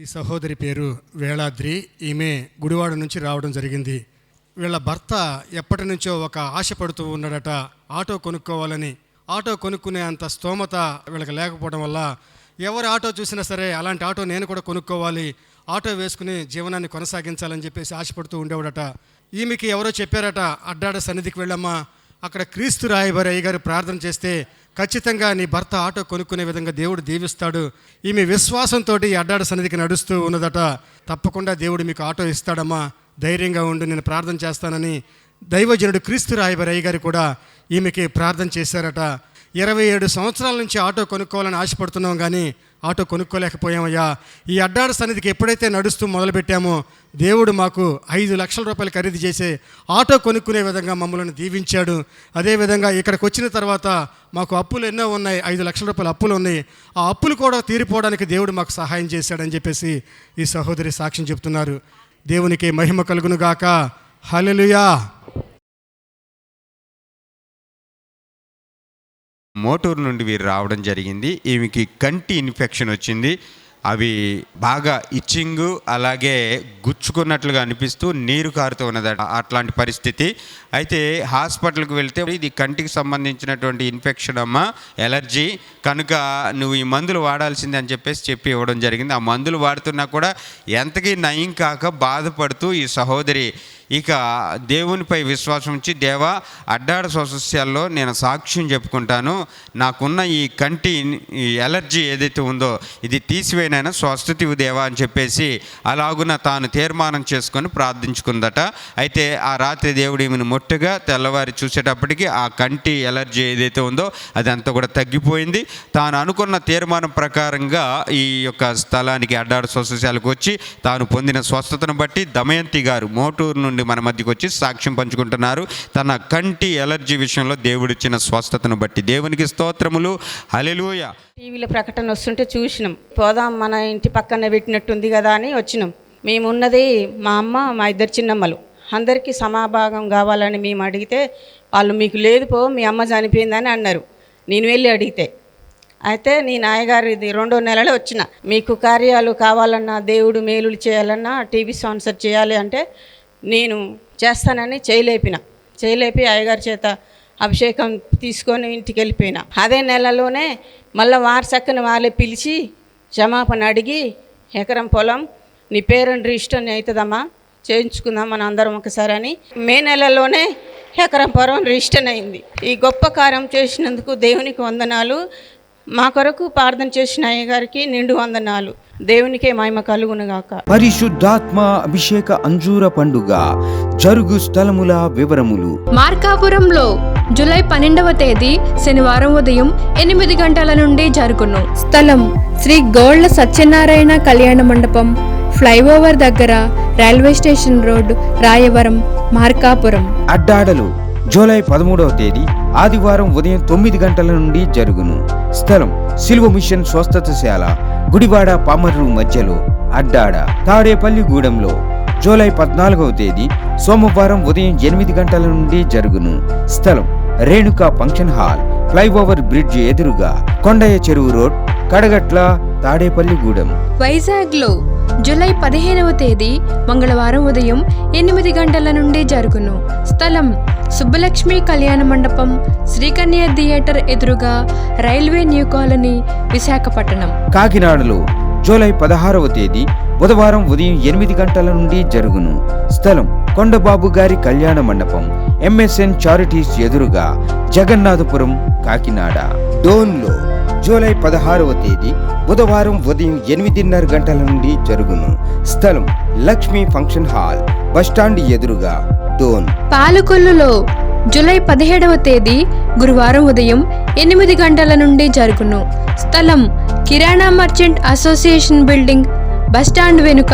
ఈ సహోదరి పేరు వేళాద్రి. ఈమె గుడివాడ నుంచి రావడం జరిగింది. వీళ్ళ భర్త ఎప్పటి నుంచో ఒక ఆశ పడుతూ ఉన్నాడట. ఆటో కొనుక్కోవాలని. ఆటో కొనుక్కునే అంత స్తోమత వీళ్ళకి లేకపోవడం వల్ల ఎవరు ఆటో చూసినా సరే అలాంటి ఆటో నేను కూడా కొనుక్కోవాలి. ఆటో వేసుకుని జీవనాన్ని కొనసాగించాలని చెప్పేసి ఆశపడుతూ ఉండేవాడట. ఈమెకి ఎవరో చెప్పారట అడ్డాడ సన్నిధికి వెళ్ళమ్మా. అక్కడ క్రీస్తు రాయబారి అయ్యగారు ప్రార్థన చేస్తే ఖచ్చితంగా నీ భర్త ఆటో కొనుక్కునే విధంగా దేవుడు దీవిస్తాడు. ఈమె విశ్వాసంతో ఈ అడ్డాడ సన్నిధికి నడుస్తూ ఉన్నదట. తప్పకుండా దేవుడు మీకు ఆటో ఇస్తాడమ్మా. ధైర్యంగా ఉండి నేను ప్రార్థన చేస్తానని దైవజనుడు క్రీస్తు రాయబరయ్య గారు కూడా ఈమెకి ప్రార్థన చేశారట. ఇరవై ఏడు సంవత్సరాల నుంచి ఆటో కొనుక్కోవాలని ఆశపడుతున్నాం కానీ ఆటో కొనుక్కోలేకపోయామయ్యా. ఈ అడ్డాడ సన్నిధికి ఎప్పుడైతే నడుస్తూ మొదలుపెట్టామో దేవుడు మాకు ఐదు లక్షల రూపాయలు ఖరీదు చేసే ఆటో కొనుక్కునే విధంగా మమ్మల్ని దీవించాడు. అదేవిధంగా ఇక్కడికి వచ్చిన తర్వాత మాకు అప్పులు ఎన్నో ఉన్నాయి. ఐదు లక్షల రూపాయల అప్పులు ఉన్నాయి. ఆ అప్పులు కూడా తీరిపోవడానికి దేవుడు మాకు సహాయం చేశాడని చెప్పేసి ఈ సహోదరి సాక్ష్యం చెప్తున్నారు. దేవునికి మహిమ కలుగునుగాక హలలుయా మోటూరు నుండి వీరు రావడం జరిగింది. ఈమెకి కంటి ఇన్ఫెక్షన్ వచ్చింది. అవి బాగా ఇచ్చింగ్ అలాగే గుచ్చుకున్నట్లుగా అనిపిస్తూ నీరు కారుతూ ఉన్నదట అట్లాంటి పరిస్థితి. అయితే హాస్పిటల్కి వెళ్తే ఇది కంటికి సంబంధించినటువంటి ఇన్ఫెక్షన్ అమ్మ ఎలర్జీ. కనుక నువ్వు ఈ మందులు వాడాల్సిందే అని చెప్పేసి చెప్పి ఇవ్వడం జరిగింది. ఆ మందులు వాడుతున్నా కూడా ఎంతకీ నయం కాక బాధపడుతూ ఈ సహోదరి ఇక దేవునిపై విశ్వాసం ఉంచి దేవా అడ్డాడ స్వసస్యాల్లో నేను సాక్ష్యం చెప్పుకుంటాను. నాకున్న ఈ కంటి ఎలర్జీ ఏదైతే ఉందో ఇది తీసివేనైనా స్వస్థతి దేవా అని చెప్పేసి అలాగున తాను తీర్మానం చేసుకొని ప్రార్థించుకుందట. అయితే ఆ రాత్రి దేవుడు ఈమెను మొట్టుగా తెల్లవారి చూసేటప్పటికి ఆ కంటి ఎలర్జీ ఏదైతే ఉందో అదంతా కూడా తగ్గిపోయింది. తాను అనుకున్న తీర్మానం ప్రకారంగా ఈ యొక్క స్థలానికి అడ్డాడ స్వసస్యాలకు వచ్చి తాను పొందిన స్వస్థతను బట్టి దమయంతి గారు మోటూరు నుండి మన మధ్యకి వచ్చి సాక్ష్యం పంచుకుంటున్నారు. తన కంటి ఎలర్జీ విషయంలో దేవుడిచ్చిన స్వస్థతను బట్టి దేవునికి స్తోత్రములు. హలెలుయ టీవీలో ప్రకటన వస్తుంటే చూసినాం. పోదాం మన ఇంటి పక్కన పెట్టినట్టుంది కదా అని వచ్చినాం. మేమున్నది మా అమ్మ మా ఇద్దరు చిన్నమ్మలు. అందరికీ సమాభాగం కావాలని మేము అడిగితే వాళ్ళు మీకు లేదు పో మీ అమ్మ చనిపోయిందని అన్నారు. నేను వెళ్ళి అడిగితే. అయితే నీ నాయగారు ఇది రెండో నెలలో వచ్చిన. మీకు కార్యాలు కావాలన్నా దేవుడు మేలులు చేయాలన్నా టీవీ స్పాన్సర్ చేయాలి అంటే నేను చేస్తానని చేయలేపిన. చేయలేపి అయ్యగారి చేత అభిషేకం తీసుకొని ఇంటికి వెళ్ళిపోయినా. అదే నెలలోనే మళ్ళీ వారి చక్కని వాళ్ళే పిలిచి క్షమాపణ అడిగి ఎకరం పొలం నీ పేరుని రిజిస్టర్ అవుతుందమ్మా చేయించుకుందాం మన అందరం ఒకసారి అని మే నెలలోనే ఎకరం పొలం రిజిస్టర్ అయింది. ఈ గొప్ప కార్యం చేసినందుకు దేవునికి వందనాలు. మా కొరకు ప్రార్థన చేసిన అయ్యగారికి నిండు వందనాలు. దేవునికే మహిమ కలుగునుగాక. పరిశుద్ధాత్మ అభిషేక అంజూర పండుగ. జరుగు స్థలముల వివరములు. మార్కాపురంలో జూలై పన్నెండవ తేదీ శనివారం ఉదయం ఎనిమిది గంటల నుండి జరుగును. స్థలం శ్రీ గోళ్ళ సత్యనారాయణ కళ్యాణ మండపం ఫ్లైఓవర్ దగ్గర railway station road Rayavaram Markapuram. అడ్డాడలు July పదమూడవ తేదీ ఆదివారం ఉదయం తొమ్మిది గంటల నుండి జరుగును. స్థలం సిల్వ మిషన్ స్వస్థతశాల గుడివాడ పామర్రు మధ్యలో అడ్డాడ తాడేపల్లిగూడెంలో జూలై పద్నాలుగవ తేదీ సోమవారం ఉదయం ఎనిమిది గంటల నుండి జరుగును. స్థలం Renuka function hall flyover bridge ఎదురుగా కొండయ్య చెరువు రోడ్ కడగట్ల తాడేపల్లిగూడెం. వైజాగ్లో జూలై పదిహేనవ తేదీ మంగళవారం ఉదయం ఎనిమిది గంటల నుండి జరుగును. స్థలం సుబ్బలక్ష్మి కళ్యాణ మండపం శ్రీకన్య థియేటర్ ఎదురుగా రైల్వే న్యూ కాలనీ విశాఖపట్నం. కాకినాడలో జూలై పదహారవ తేదీ బుధవారం ఉదయం ఎనిమిది గంటల నుండి జరుగును. స్థలం కొండబాబు గారి కళ్యాణ మండపం ఎంఎస్ఎన్ చారిటీస్ ఎదురుగా జగన్నాథపురం కాకినాడ. డోన్లో జూలై పదహారవ తేదీ బుధవారం ఉదయం ఎనిమిదిన్నర గంటల నుండి జరుగును. స్థలం లక్ష్మీ ఫంక్షన్ హాల్ బస్టాండ్ ఎదురుగా డోన్ పాలకొల్లులో జూలై పదిహేడవ తేదీ గురువారం ఉదయం ఎనిమిది గంటల నుండి జరుగును. స్థలం kirana merchant association building bus stand వెనుక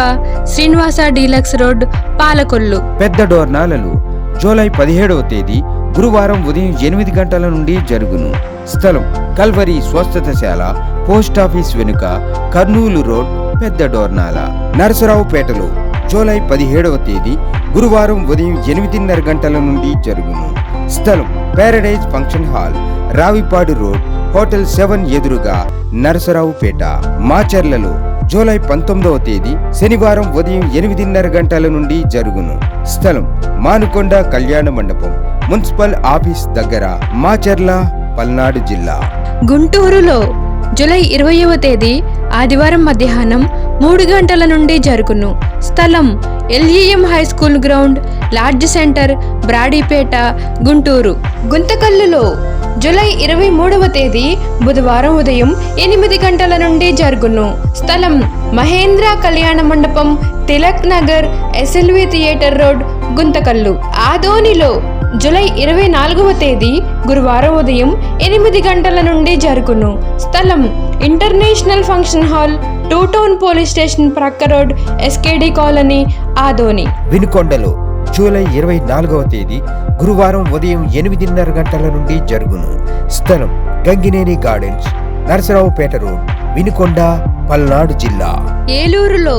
శ్రీనివాస డీలక్స్ రోడ్ పాలకొల్లు. పెద్ద డోర్నాలలో జూలై పదిహేడవ తేదీ గురువారం ఉదయం ఎనిమిది గంటల నుండి జరుగును. స్థలం కల్వరి స్వస్థతశాల పోస్ట్ ఆఫీస్ వెనుక కర్నూలు రోడ్ పెద్ద డోర్నాల. నరసరావుపేటలో జూలై పదిహేడవ తేదీ గురువారం ఉదయం ఎనిమిదిన్నర గంటల నుండి జరుగును. స్థలం paradise function hall Ravipadu road hotel seven ఎదురుగా నరసరావుపేట. మాచర్లలో జూలై పంతొమ్మిదవ తేదీ శనివారం ఉదయం ఎనిమిదిన్నర గంటల నుండి జరుగును. స్థలం మానుకొండ కళ్యాణ మండపం మున్సిపల్ ఆఫీస్ దగ్గర మాచర్ల పల్నాడు జిల్లా. గుంటూరులో జూలై ఇరవయవ తేదీ ఆదివారం మధ్యాహ్నం మూడు గంటల నుండి జరుగును. స్థలం LEM high school ground large centre Brodipet Guntur. గుంతకల్లులో July ఇరవై మూడవ తేదీ బుధవారం ఉదయం ఎనిమిది గంటల నుండి జరుగును. స్థలం మహేంద్ర కళ్యాణ మండపం Tilak Nagar SLV theatre road Guntakal. ఆదోనిలో జూలై ఇరవై నాలుగవ తేదీ గురువారం ఉదయం ఎనిమిది గంటల నుండి జరుగును. స్థలం international function hall two town police station ప్రక్క రోడ్ ఎస్కేడి కాలనీ ఆదోని. వినుకొండలో జూలై ఇరవై నాలుగవ తేదీ గురువారం ఉదయం ఎనిమిదిన్నర గంటల నుండి జరుగును. స్థలం గంగినేని గార్డెన్స్ నరసరావుపేట రోడ్ వినుకొండ పల్నాడు జిల్లా. ఏలూరులో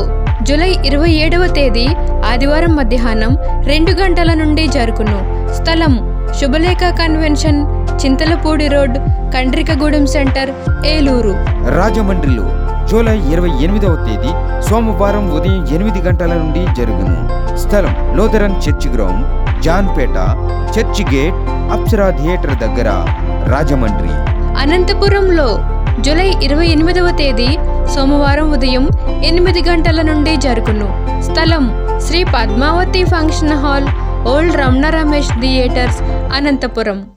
జూలై ఇరవై ఏడవ తేదీ ఆదివారం మధ్యాహ్నం రెండు గంటల నుండి జరుగును. స్థలం Subhalekha convention Chintalapudi road Kandrikagudem centre Eluru. రాజమండ్రిలో జూలై ఇరవై ఎనిమిదవ తేదీ సోమవారం ఉదయం ఎనిమిది గంటల నుండి జరుగును. స్థలం Lutheran church ground Janpet church gate Apsara theatre దగ్గర రాజమండ్రి. అనంతపురంలో జూలై ఇరవై ఎనిమిదవ తేదీ సోమవారం ఉదయం ఎనిమిది గంటల నుండి జరుగును. స్థలం Sri Padmavathi function hall old Ramana Ramesh theatres Anantapur.